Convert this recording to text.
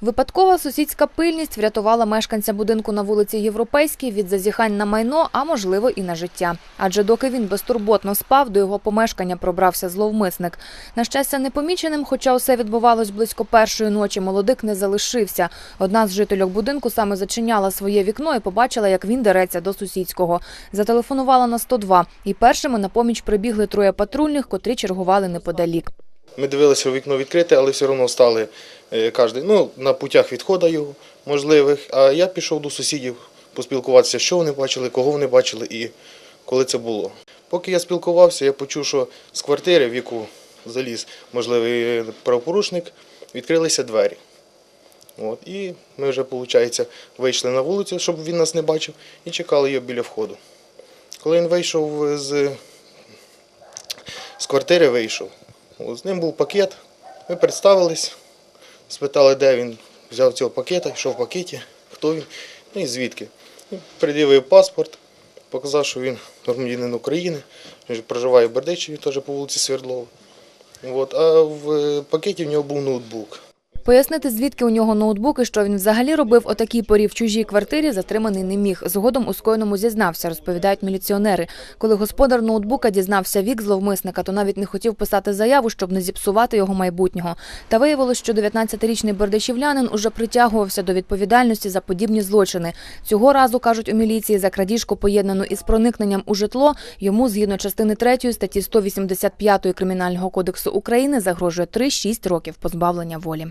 Випадкова сусідська пильність врятувала мешканця будинку на вулиці Європейській від зазіхань на майно, а можливо і на життя. Адже доки він безтурботно спав, до його помешкання пробрався зловмисник. На щастя, непоміченим, хоча усе відбувалось близько першої ночі, молодик не залишився. Одна з жительок будинку саме зачиняла своє вікно і побачила, як він дереться до сусідського. Зателефонувала на 102, і першими на поміч прибігли троє патрульних, котрі чергували неподалік. Ми дивилися, вікно відкрите, але все одно стали е, кожен ну, на путях відходу його можливих. А я пішов до сусідів поспілкуватися, що вони бачили, кого вони бачили і коли це було. Поки я спілкувався, я почув, що з квартири, в яку заліз можливий правопорушник, відкрилися двері. От, і ми вже, виходить, вийшли на вулицю, щоб він нас не бачив, і чекали його біля входу. Коли він вийшов з, з квартири, вийшов. З ним був пакет. Ми представились, спитали, де він взяв цього пакета, що в пакеті, хто він, ну і звідки. Придивив паспорт, показав, що він громадянин України, він проживає в Бердичеві, теж по вулиці Свердлова. От, а в пакеті в нього був ноутбук. Пояснити, звідки у нього ноутбук і що він взагалі робив о такій порі в чужій квартирі, затриманий не міг. Згодом у скоєному зізнався, розповідають міліціонери. Коли господар ноутбука дізнався вік зловмисника, то навіть не хотів писати заяву, щоб не зіпсувати його майбутнього. Та виявилось, що 19-річний бердичівлянин уже притягувався до відповідальності за подібні злочини. Цього разу, кажуть у міліції, за крадіжку, поєднану із проникненням у житло, йому, згідно частини 3 статті 185 Кримінального кодексу України, загрожує 3-6 років позбавлення волі.